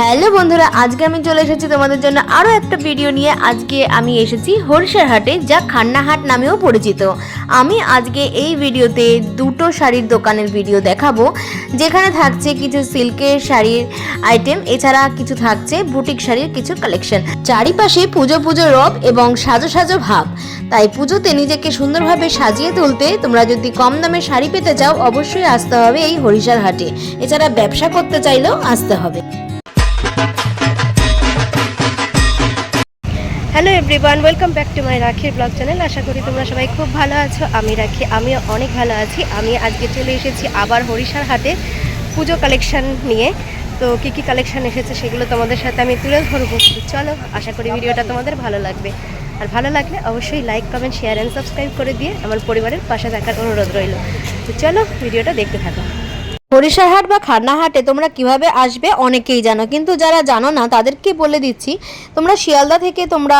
Hello বন্ধুরা, আজকে আমি চলে এসেছি তোমাদের জন্য আরও একটা ভিডিও নিয়ে। আজকে আমি এসেছি হরিষার হাটে, যা খান্নাহাট নামেও পরিচিত। আমি আজকে এই ভিডিওতে দুটো শাড়ির দোকানের ভিডিও দেখাবো, যেখানে থাকছে কিছু সিল্কের শাড়ির আইটেম এছাড়া কিছু থাকছে বুটিক শাড়ির কিছু কালেকশন চারিপাশে পুজো পুজো রব এবং সাজো সাজো ভাব। তাই পুজোতে নিজেকে সুন্দরভাবে সাজিয়ে তুলতে তোমরা যদি কম দামে শাড়ি পেতে চাও, অবশ্যই আসতে হবে এই হরিষার হাটে। এছাড়া ব্যবসা করতে চাইলেও আসতে হবে। Hello everyone welcome back to my রাখির ব্লগ চ্যানেল আশা করি তোমরা সবাই খুব ভালো আছো। আমি রাখি আমি অনেক ভালো আছি। আমি আজকে চলে এসেছি আবার হরিষার হাটে পুজো কালেকশন নিয়ে। তো কী কী কালেকশন এসেছে সেগুলো তোমাদের সাথে আমি তুলে ধরবো। চলো, আশা করি ভিডিওটা তোমাদের ভালো লাগবে। আর ভালো লাগলে অবশ্যই like comment share and subscribe করে দিয়ে আমার পরিবারের পাশে থাকার অনুরোধ রইল। তো চলো, ভিডিওটা দেখতে থাকো। হরিষারহাট বা খান্নাহাটে তোমরা কীভাবে আসবে অনেকেই জানো, কিন্তু যারা জানো না, তাদেরকে বলে দিচ্ছি, তোমরা শিয়ালদা থেকে তোমরা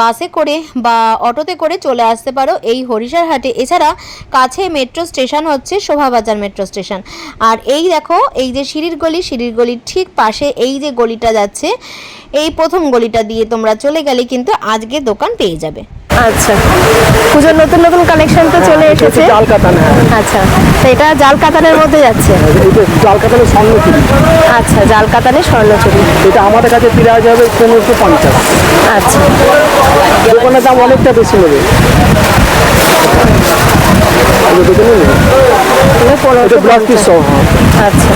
বাসে করে বা অটোতে করে চলে আসতে পারো এই হরিষারহাটে এছাড়া কাছে মেট্রো স্টেশন হচ্ছে শোভাবাজার মেট্রো স্টেশন। আর এই দেখো, এই যে সিঁড়ির গলি, সিঁড়ির গলির ঠিক পাশে এই যে গলিটা যাচ্ছে, এই প্রথম গলিটা দিয়ে তোমরা চলে গেলে কিন্তু আজকে দোকান পেয়ে যাবে। আচ্ছা। পুজোর নতুন নতুন কালেকশন তো চলে এসেছে। জাল কাতান হ্যাঁ। আচ্ছা তো এটা জাল কাতানের মধ্যে যাচ্ছে? জাল কাতানের স্বর্ণ চুরি আচ্ছা জাল কাতানের স্বর্ণচুরি। এটা আমাদের কাছে প্রাইস হবে পনেরোশো পঞ্চাশ। আচ্ছা। দোকানের দাম অনেকটা বেশি নেবে। আচ্ছা।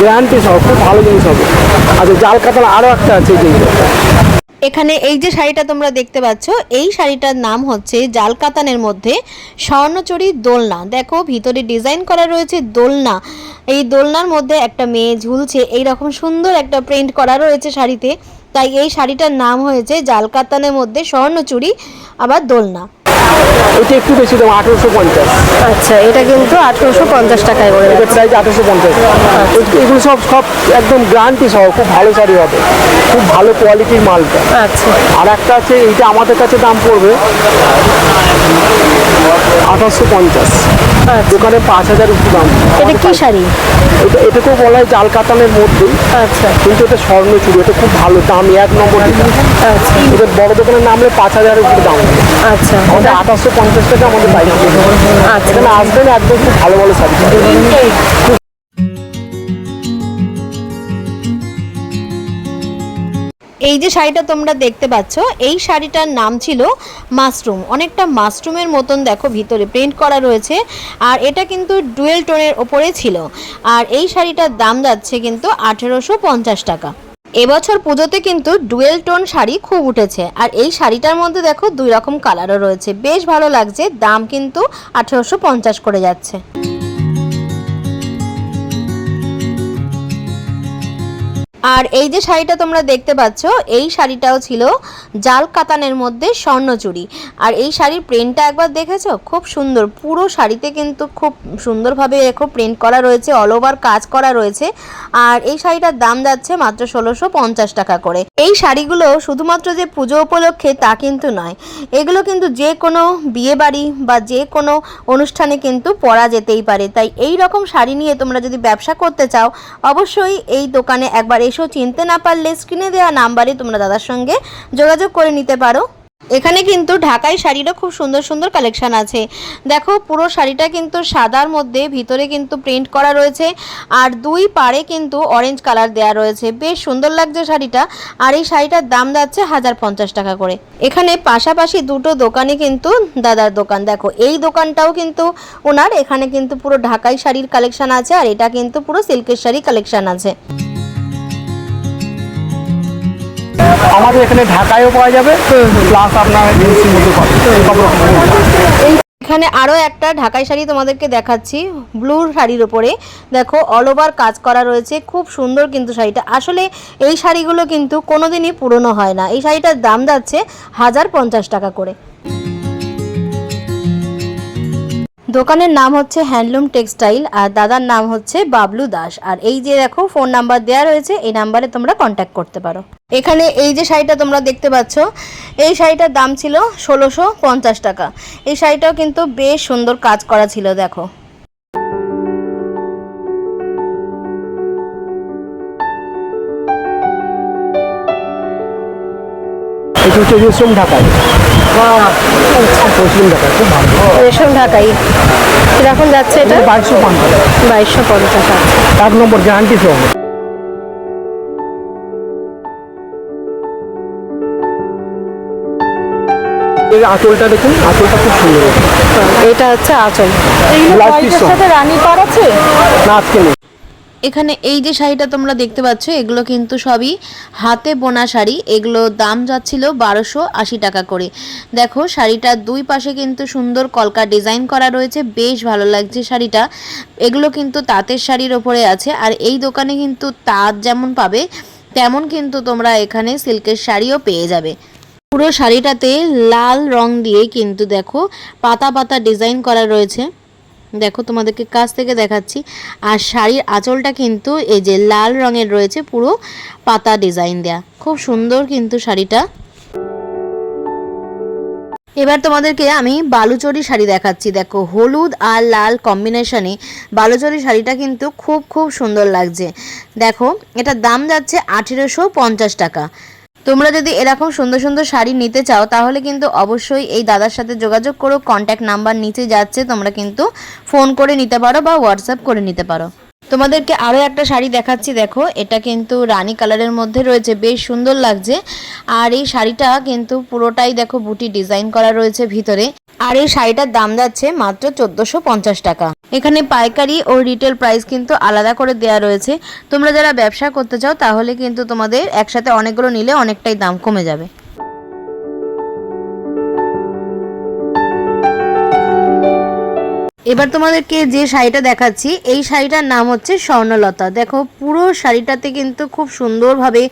গ্যারান্টি সহ খুব ভালো জিনিস হবে। আচ্ছা জাল কাতান আরও একটা আছে যেগুলো এখানে এই যে শাড়িটা তোমরা দেখতে পাচ্ছ, এই শাড়িটার নাম হচ্ছে জাল কাতানের মধ্যে স্বর্ণচুরি দোলনা। দেখো, ভিতরে ডিজাইন করা রয়েছে দোলনা। এই দোলনার মধ্যে একটা মেয়ে ঝুলছে, এইরকম সুন্দর একটা প্রিন্ট করা রয়েছে শাড়িতে। তাই এই শাড়িটার নাম হয়েছে জাল কাতানের মধ্যে স্বর্ণচুরি, আবার দোলনা। এটা একটু বেশি দাম আঠেরোশো পঞ্চাশ। আচ্ছা এটা কিন্তু আঠেরোশো পঞ্চাশ টাকায় করে এটা প্রাইস আঠেরোশো পঞ্চাশ। এগুলো সব সব একদম গ্যারান্টি সহ খুব ভালো শাড়ি হবে। খুব ভালো কোয়ালিটির মালটা। আচ্ছা। আর একটা আছে এইটা আমাদের কাছে দাম পড়বে আঠাশশো পঞ্চাশ। দোকানে পাঁচ হাজার উপর দাম। এটা কি শাড়ি? এটা এটাকেও বলা হয় জাল কাতানের মধ্যে। আচ্ছা। কিন্তু এটা স্বর্ণ চুড়ি এটা খুব ভালো দামি এক নম্বর এটা আচ্ছা। এটা বড় দোকানের নামলে পাঁচ হাজার উপর দাম। আচ্ছা। আমাদের আঠাশশো পঞ্চাশ টাকা আমাদের বাইক আচ্ছা। এখানে আসবেন একদম খুব ভালো ভালো শাড়ি। এই যে শাড়িটা তোমরা দেখতে পাচ্ছ এই শাড়িটার নাম ছিল মাশরুম। অনেকটা মাশরুমের মতন দেখো ভিতরে প্রিন্ট করা রয়েছে। আর এটা কিন্তু ডুয়েল টোনের ওপরে ছিল। আর এই শাড়িটার দাম যাচ্ছে কিন্তু আঠেরোশো পঞ্চাশ টাকা। এবছর পুজোতে কিন্তু ডুয়েল টোন শাড়ি খুব উঠেছে। আর এই শাড়িটার মধ্যে দেখো দুই রকম কালারও রয়েছে। বেশ ভালো লাগছে, দাম কিন্তু আঠেরোশো পঞ্চাশ করে যাচ্ছে। আর এই যে শাড়িটা তোমরা দেখতে পাচ্ছ, এই শাড়িটাও ছিল জাল কাতানের মধ্যে স্বর্ণচুরি আর এই শাড়ির প্রিন্টটা একবার দেখেছ? খুব সুন্দর। পুরো শাড়িতে কিন্তু খুব সুন্দরভাবে দেখো প্রিন্ট করা রয়েছে অল ওভার কাজ করা রয়েছে। আর এই শাড়িটার দাম যাচ্ছে মাত্র ষোলোশো পঞ্চাশ টাকা করে। এই শাড়িগুলো শুধুমাত্র যে পুজো উপলক্ষে তা কিন্তু নয়, এগুলো কিন্তু যে কোনো বিয়ে বাড়ি বা যে কোনো অনুষ্ঠানে কিন্তু পরা যেতেই পারে। তাই এই রকম শাড়ি নিয়ে তোমরা যদি ব্যবসা করতে চাও, অবশ্যই এই দোকানে একবার এসো চিনতে না পারলে স্ক্রিনে দেওয়া নাম্বারে তোমরা দাদার সঙ্গে যোগাযোগ করে নিতে পারো। এখানে কিন্তু ঢাকাই শাড়িরও খুব সুন্দর সুন্দর কালেকশন আছে। দেখো, পুরো শাড়িটা কিন্তু সাদার মধ্যে, ভিতরে কিন্তু প্রিন্ট করা রয়েছে আর দুই পাড়ে কিন্তু অরেঞ্জ কালার দেওয়া রয়েছে। বেশ সুন্দর লাগছে শাড়িটা আর এই শাড়িটার দাম যাচ্ছে হাজার পঞ্চাশ টাকা করে। এখানে পাশাপাশি দুটো দোকানে কিন্তু দাদার দোকান। দেখো, এই দোকানটাও কিন্তু ওনার। এখানে কিন্তু পুরো ঢাকাই শাড়ির কালেকশন আছে আর এটা কিন্তু পুরো সিল্কের শাড়ি কালেকশন আছে। আমাদের এখানে ঢাকায়ও পাওয়া যাবে প্লাস আপনার এখানে আরও একটা ঢাকাই শাড়ি তোমাদেরকে দেখাচ্ছি ব্লু শাড়ির ওপরে দেখো অল ওভার কাজ করা রয়েছে, খুব সুন্দর কিন্তু শাড়িটা। আসলে এই শাড়িগুলো কিন্তু কোনোদিনই পুরনো হয় না। এই শাড়িটার দাম যাচ্ছে হাজার পঞ্চাশ টাকা করে। দোকানের নাম হচ্ছে হ্যান্ডলুম টেক্সটাইল আর দাদার নাম হচ্ছে বাবলু দাস। আর এই যে দেখো ফোন নাম্বার দেওয়া রয়েছে, এই নাম্বারে তোমরা কন্ট্যাক্ট করতে পারো। এখানে এই যে শাড়িটা তোমরা দেখতে পাচ্ছ, এই শাড়িটার দাম ছিল ষোলোশো পঞ্চাশ টাকা। এই শাড়িটাও কিন্তু বেশ সুন্দর কাজ করা ছিল, দেখো। হচ্ছে রেশম ঢাকায় রেশম ঢাকায় খুব ভালো। রেশম ঢাকাই। কীরকম যাচ্ছে এটা? বাইশশো পঞ্চাশ। বাইশশো পঞ্চাশ আছে এক নম্বর গ্যারান্টি সহ এই আঁচলটা দেখুন আঁচলটা খুব সুন্দর। এটা হচ্ছে আঁচল। piece রানী পার আছে? না আজকে নেই। এখানে এই যে শাড়িটা তোমরা দেখতে পাচ্ছ, এগুলো কিন্তু সবই হাতে বোনা শাড়ি। এগুলো দাম যাচ্ছিল বারোশো আশি টাকা করে। দেখো শাড়িটার দুই পাশে কিন্তু সুন্দর কলকা ডিজাইন করা রয়েছে। বেশ ভালো লাগছে শাড়িটা। এগুলো কিন্তু তাঁতের শাড়ির ওপরে আছে। আর এই দোকানে কিন্তু তাঁত যেমন পাবে, তেমন কিন্তু তোমরা এখানে সিল্কের শাড়িও পেয়ে যাবে। পুরো শাড়িটাতে লাল রং দিয়ে কিন্তু দেখো, পাতা পাতা ডিজাইন করা রয়েছে। দেখো তোমাদেরকে কাছ থেকে দেখাচ্ছি। আর শাড়ির আঁচলটা কিন্তু এই যে লাল রঙের রয়েছে, পুরো পাতা ডিজাইন দেয়া। খুব সুন্দর কিন্তু শাড়িটা। এবার তোমাদেরকে আমি বালুচরি শাড়ি দেখাচ্ছি। দেখো, হলুদ আর লাল কম্বিনেশনে বালুচরি শাড়িটা কিন্তু খুব খুব সুন্দর লাগছে। দেখো, এটার দাম যাচ্ছে আঠেরোশো পঞ্চাশ টাকা। তোমরা যদি এরকম সুন্দর সুন্দর শাড়ি নিতে চাও, তাহলে কিন্তু অবশ্যই এই দাদার সাথে যোগাযোগ করো। কন্ট্যাক্ট নাম্বার নিচে যাচ্ছে, তোমরা কিন্তু ফোন করে নিতে পারো বা হোয়াটসঅ্যাপ করে নিতে পারো। তোমাদেরকে আরও একটা শাড়ি দেখাচ্ছি, দেখো। এটা কিন্তু রানী কালারের মধ্যে রয়েছে, বেশ সুন্দর লাগছে। আর এই শাড়িটা কিন্তু পুরোটাই দেখো বুটি ডিজাইন করা রয়েছে ভিতরে। আর এই শাড়িটার দাম যাচ্ছে মাত্র চোদ্দোশো পঞ্চাশ টাকা। এখানে পাইকারি ও রিটেল প্রাইস কিন্তু আলাদা করে দেওয়া রয়েছে। তোমরা যারা ব্যবসা করতে চাও, তাহলে কিন্তু তোমাদের একসাথে অনেকগুলো নিলে অনেকটাই দাম কমে যাবে। এবার তোমাদেরকে যে শাড়িটা দেখাচ্ছি, এই শাড়িটার নাম হচ্ছে স্বর্ণলতা। দেখো, পুরো শাড়িটাতে কিন্তু খুব সুন্দরভাবে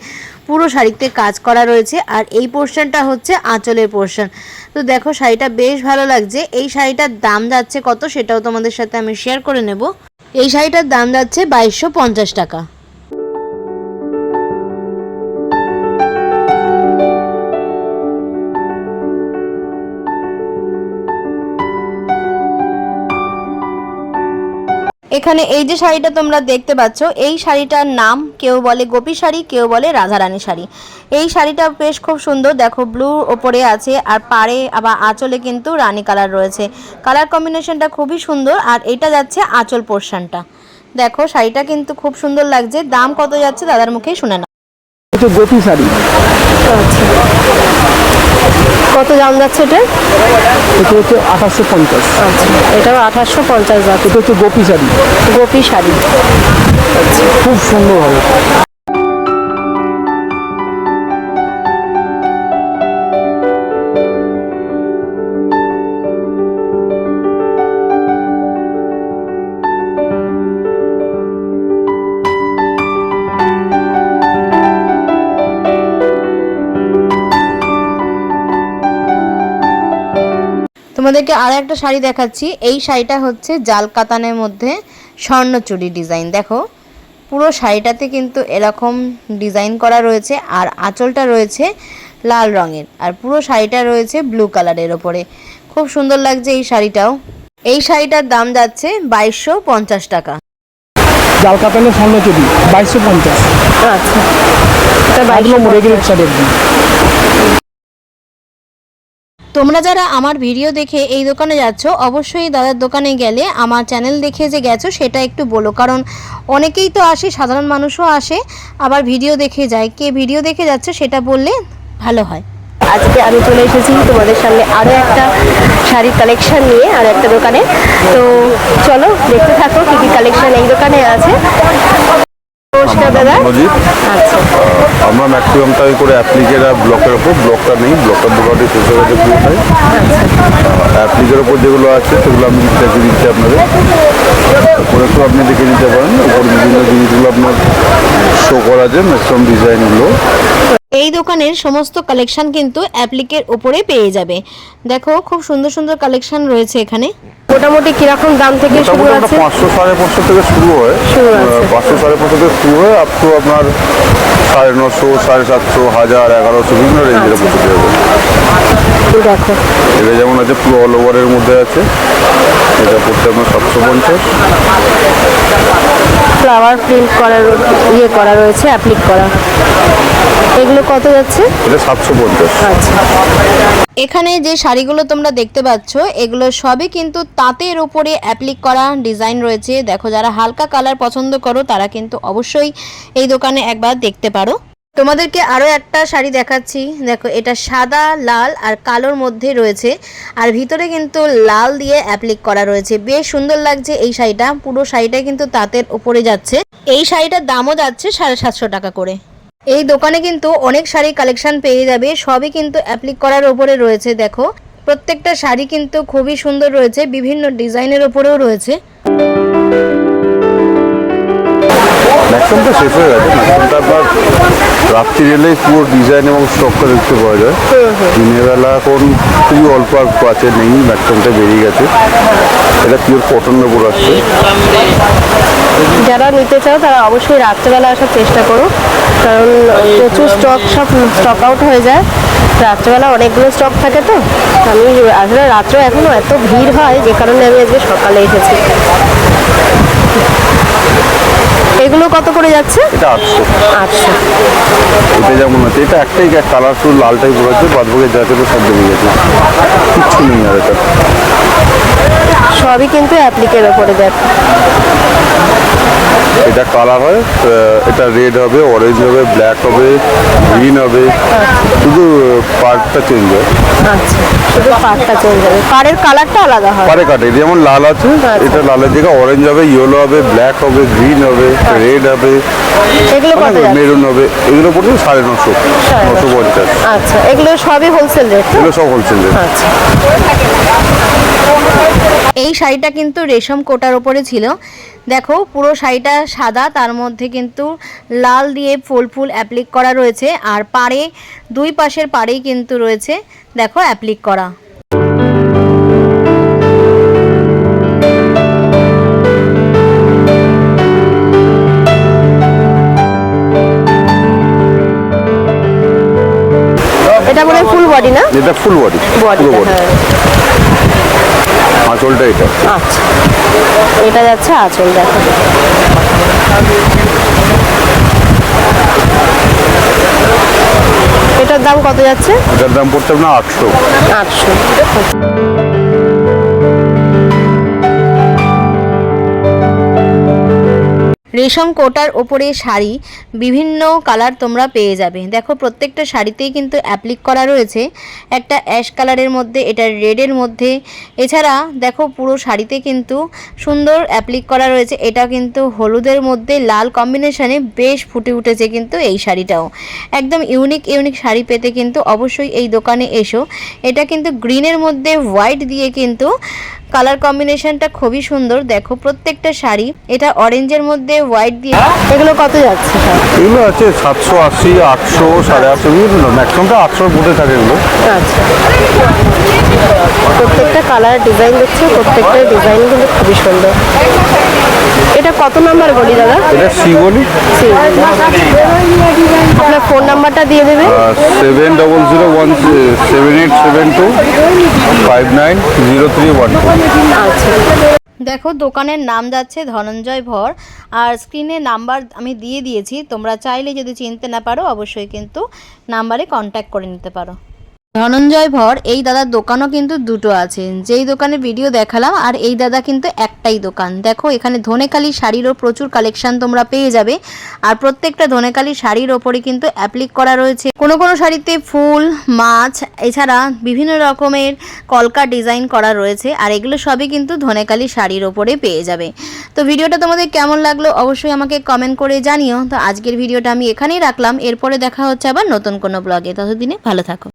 পুরো শাড়িতে কাজ করা রয়েছে, আর এই পোর্শনটা হচ্ছে আঁচলের পোর্শন। তো দেখো, শাড়িটা বেশ ভালো লাগছে। এই শাড়িটার দাম যাচ্ছে কত সেটাও তোমাদের সাথে আমি শেয়ার করে নেব। এই শাড়িটার দাম যাচ্ছে বাইশশো টাকা। এখানে এই যে শাড়িটা তোমরা দেখতে পাচ্ছ এই শাড়িটার নাম কেউ বলে গোপী শাড়ি কেউ বলে রাধারানী শাড়ি। এই শাড়িটা বেশ খুব সুন্দর দেখো ব্লু ওপরে আছে আর পাড়ে আবার আঁচলে কিন্তু রানী কালার রয়েছে। কালার কম্বিনেশনটা খুবই সুন্দর আর এটা যাচ্ছে আঁচল পোর্শনটা। দেখো শাড়িটা কিন্তু খুব সুন্দর লাগছে দাম কত যাচ্ছে দাদার মুখেই শুনে না গোপী শাড়ি। কত দাম যাচ্ছে এটা? এটা হচ্ছে আঠাশশো পঞ্চাশ। আচ্ছা এটাও আঠাশশো পঞ্চাশ যাচ্ছে এটা হচ্ছে গোপী শাড়ি। গোপী শাড়ি। খুব সুন্দর হবে। তোমাদেরকে আর একটা শাড়ি দেখাচ্ছি। এই শাড়িটা হচ্ছে জাল কাতানের মধ্যে স্বর্ণচুরি ডিজাইন। দেখো পুরো শাড়িটাতে কিন্তু এরকম ডিজাইন করা রয়েছে আর আঁচলটা রয়েছে লাল রঙের আর পুরো শাড়িটা রয়েছে ব্লু কালারের ওপরে। খুব সুন্দর লাগছে এই শাড়িটাও। এই শাড়িটার দাম যাচ্ছে বাইশশো পঞ্চাশ টাকা। জাল কাতানের সামনে চুরি বাইশশো পঞ্চাশ। আচ্ছা এটা বাইশশো নম্বর রেগুলেট শাড়ি একদম তোমরা যারা আমার ভিডিও দেখে এই দোকানে যাচ্ছ, অবশ্যই দাদার দোকানে গেলে আমার চ্যানেল দেখে যে গেছো, সেটা একটু বলো। কারণ অনেকেই তো আসে, সাধারণ মানুষও আসে, আবার ভিডিও দেখে যায়। কে ভিডিও দেখে যাচ্ছে, সেটা বললে ভালো হয়। আজকে আমি চলে এসেছি তোমাদের সামনে আরও একটা শাড়ির কালেকশান নিয়ে, আর একটা দোকানে। তো চলো, দেখতে থাকো কী কী কালেকশন এই দোকানে আছে। আমরা ম্যাক্সিমাম টাইম করে অ্যাপ্লিকের আর ব্লকের ওপর ব্লকটা নেই ব্লকটা মোটামুটি শেষ হয়ে গেছে পুরোটাই। অ্যাপ্লিকের ওপর যেগুলো আছে সেগুলো আমি দেখে দিচ্ছি আপনাদের। উপরে তো আপনি দেখে নিতে পারেন ওপর বিভিন্ন জিনিসগুলো আপনার শো করা যায় ম্যাক্সিমাম ডিজাইনগুলো এই দোকানের সমস্ত কালেকশন কিন্তু অ্যাপ্লিকের উপরে পেয়ে যাবে। দেখো খুব সুন্দর সুন্দর কালেকশন রয়েছে এখানে। মোটামুটি কীরকম দাম থেকে শুরু আছে? পাঁচশো সাড়ে পাঁচশো থেকে শুরু হয়। শুরু আছে। আহ, পাঁচশো সাড়ে পাঁচশো থেকে শুরু হয় আপ টু আপনার সাড়ে নশো সাড়ে সাতশো হাজার এগারোশো বিভিন্ন রেঞ্জের যাবে দেখো। এটা যেমন আছে পুরো অল ওভারের মধ্যে আছে। এটা পড়ছে আপনার সাতশো পঞ্চাশ ফ্লাওয়ার প্রিন্ট করা ইয়ে করা রয়েছে অ্যাপ্লিক করা। এগুলো কত যাচ্ছে? এটা সাতশো পঞ্চাশ। আচ্ছা। এখানে যে শাড়িগুলো তোমরা দেখতে পাচ্ছ এগুলো সবই কিন্তু তাঁতের উপরে অ্যাপ্লিক করা ডিজাইন রয়েছে। দেখো যারা হালকা কালার পছন্দ করো তারা কিন্তু অবশ্যই এই দোকানে একবার দেখতে পারো। তোমাদেরকে আরও একটা শাড়ি দেখাচ্ছি। দেখো, এটা সাদা, লাল আর কালোর মধ্যে রয়েছে। আর ভিতরে কিন্তু লাল দিয়ে অ্যাপ্লিক করা রয়েছে। বেশ সুন্দর লাগছে এই শাড়িটা। পুরো শাড়িটা কিন্তু তাঁতের উপরে যাচ্ছে। এই শাড়িটার দামও যাচ্ছে সাড়ে সাতশো টাকা করে। এই দোকানে কিন্তু অনেক শাড়ি কালেকশন পেয়ে যাবে। সবই কিন্তু অ্যাপ্লিক করার ওপরে রয়েছে, দেখো। প্রত্যেকটা শাড়ি কিন্তু খুবই সুন্দর রয়েছে। বিভিন্ন ডিজাইনের ওপরেও রয়েছে। শেষ হয়ে গেছে। আপনার রাত্রি এলেই পুরো ডিজাইন এবং স্টকটা দেখতে পাওয়া যায়। দিনের বেলা এখন খুবই অল্প আর আছে, নেই ম্যাক্সিমামটা বেরিয়ে গেছে। এটা পিওর কটনের উপর আসছে। যারা নিতে চাও, তারা অবশ্যই রাত্রেবেলা আসার চেষ্টা করো। কারণ প্রচুর স্টক সব স্টক আউট হয়ে যায়। রাত্রেবেলা অনেকগুলো স্টক থাকে তো। আমি আসলে রাত্রে এখনও এত ভিড় হয়, যে কারণে আমি আজকে সকালে এসেছি। এগুলো কত করে যাচ্ছে? এটা আটশো। আটশো। এটা যেমন আছে এটা একটাই কালার শুধু লালটাই পড়েছে বাদ বাকি যা ছিল সব জমে গেছে। কিচ্ছু নেই আর এটা। সবই কিন্তু অ্যাপ্লিকের ওপরে দেখো। এটা কালার হয় এটা রেড হবে অরেঞ্জ হবে ব্ল্যাক হবে গ্রিন হবে। শুধু পার্টটা চেঞ্জ হয়। আচ্ছা শুধু পাটটা চেঞ্জ হবে। পাড়ের কালারটা আলাদা হয়। পারে কাটে যেমন লাল আছে এটা লালের জায়গায় অরেঞ্জ হবে ইয়েলো হবে ব্ল্যাক হবে গ্রিন হবে রেড হবে। এগুলো কত মেরুন হবে এগুলো পড়ছে সাড়ে নশো নশো পঞ্চাশ। আচ্ছা এগুলো সবই হোলসেল রেট এগুলো সব হোলসেল রেট আচ্ছা। এই শাড়িটা কিন্তু রেশম কোটার ওপরে ছিল। দেখো পুরো শাড়িটা সাদা তার মধ্যে কিন্তু লাল দিয়ে ফুল ফুল অ্যাপ্লিক করা রয়েছে আর পাড়ে দুই পাশের পাড়েই কিন্তু রয়েছে দেখো অ্যাপ্লিক করা। এটা মনে হয় ফুল বডি না? এটা ফুল বডি বডি বডি হ্যাঁ। আঁচলটা এটা। আচ্ছা। এটা যাচ্ছে আঁচল দেখো। এটার দাম কত যাচ্ছে? এটার দাম পড়তে আপনার আটশো। আটশো। রেশম কোটার ওপরে শাড়ি, বিভিন্ন কালার তোমরা পেয়ে যাবে। দেখো, প্রত্যেকটা শাড়িতেই কিন্তু অ্যাপ্লিক করা রয়েছে। একটা অ্যাশ কালারের মধ্যে, এটা রেডের মধ্যে। এছাড়া, দেখো, পুরো শাড়িতে কিন্তু সুন্দর অ্যাপ্লিক করা রয়েছে। এটা কিন্তু হলুদের মধ্যে লাল কম্বিনেশনে বেশ ফুটে উঠেছে কিন্তু এই শাড়িটাও। একদম ইউনিক ইউনিক শাড়ি পেতে কিন্তু অবশ্যই এই দোকানে এসো। এটা কিন্তু গ্রিনের মধ্যে হোয়াইট দিয়ে কিন্তু কালার কম্বিনেশনটা খুবই সুন্দর। দেখো প্রত্যেকটা শাড়ি এটা অরেঞ্জের মধ্যে হোয়াইট দিয়ে এগুলো কত যাচ্ছে? এগুলো আছে সাতশো আশি আটশো সাড়ে আটশো বিভিন্ন। ম্যাক্সিমামটা আটশোর মধ্যে থাকে এগুলো। আচ্ছা। প্রত্যেকটা কালার ডিজাইন হচ্ছে প্রত্যেকটা ডিজাইন কিন্তু খুবই সুন্দর। এটা কত নাম্বার বলি দাদা? এটা শিবলি আপনার ফোন নাম্বারটা দিয়ে দেবেন। Seven double zero one seven eight seven two five nine zero three one two আচ্ছা। দেখো দোকানের নাম যাচ্ছে ধনঞ্জয় ভর আর স্ক্রিনে নাম্বার আমি দিয়ে দিয়েছি। তোমরা চাইলে যদি চিনতে না পারো অবশ্যই কিন্তু নাম্বারে কন্ট্যাক্ট করে নিতে পারো। ধনঞ্জয় ভর, এই দাদার দোকানও কিন্তু দুটো আছে। যেই দোকানে ভিডিও দেখালাম, আর এই দাদা কিন্তু একটাই দোকান। দেখো, এখানে ধনেকালি শাড়িরও প্রচুর কালেকশন তোমরা পেয়ে যাবে। আর প্রত্যেকটা ধনেকালি শাড়ির ওপরে কিন্তু অ্যাপ্লিক করা রয়েছে। কোনো কোনো শাড়িতে ফুল, মাছ, এছাড়া বিভিন্ন রকমের কলকা ডিজাইন করা রয়েছে, আর এগুলো সবই কিন্তু ধনেকালি শাড়ির ওপরে পেয়ে যাবে। তো ভিডিওটা তোমাদের কেমন লাগল অবশ্যই আমাকে কমেন্ট করে জানিও। তো আজকের ভিডিওটা আমি এখানেই রাখলাম। এরপরে দেখা হচ্ছে আবার নতুন কোনো ব্লগে ততদিনে ভালো থাকো।